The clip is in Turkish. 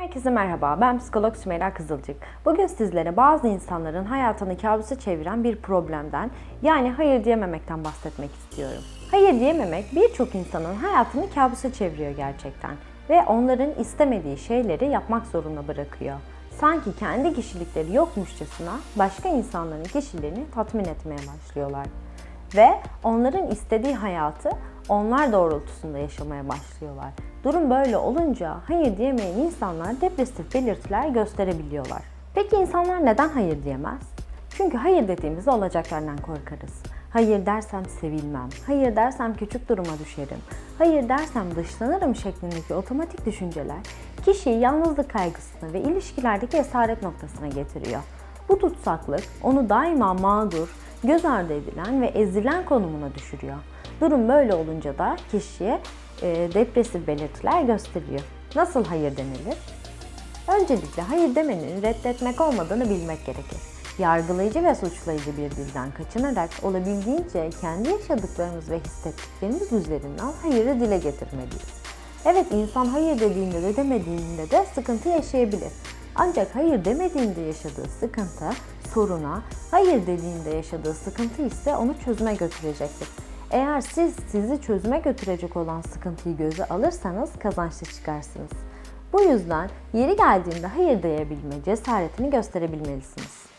Herkese merhaba, ben psikolog Sümeyra Kızılcık. Bugün sizlere bazı insanların hayatını kabusa çeviren bir problemden, yani hayır diyememekten bahsetmek istiyorum. Hayır diyememek birçok insanın hayatını kabusa çeviriyor gerçekten ve onların istemediği şeyleri yapmak zorunda bırakıyor. Sanki kendi kişilikleri yokmuşçasına başka insanların kişiliğini tatmin etmeye başlıyorlar ve onların istediği hayatı onlar doğrultusunda yaşamaya başlıyorlar. Durum böyle olunca hayır diyemeyen insanlar depresif belirtiler gösterebiliyorlar. Peki insanlar neden hayır diyemez? Çünkü hayır dediğimizde olacaklardan korkarız. Hayır dersem sevilmem, hayır dersem küçük duruma düşerim, hayır dersem dışlanırım şeklindeki otomatik düşünceler kişiyi yalnızlık kaygısına ve ilişkilerdeki esaret noktasına getiriyor. Bu tutsaklık onu daima mağdur, göz ardı edilen ve ezilen konumuna düşürüyor. Durum böyle olunca da kişiye e, depresif belirtiler gösteriyor. Nasıl hayır denilir? Öncelikle hayır demenin reddetmek olmadığını bilmek gerekir. Yargılayıcı ve suçlayıcı bir dilden kaçınarak olabildiğince kendi yaşadıklarımız ve hissettiklerimiz üzerinden hayırı dile getirmeliyiz. Evet insan hayır dediğinde de demediğinde de sıkıntı yaşayabilir. Ancak hayır demediğinde yaşadığı sıkıntı soruna, hayır dediğinde yaşadığı sıkıntı ise onu çözüme götürecektir. Eğer siz sizi çözüme götürecek olan sıkıntıyı göze alırsanız kazançlı çıkarsınız. Bu yüzden yeri geldiğinde hayır diyebilme cesaretini gösterebilmelisiniz.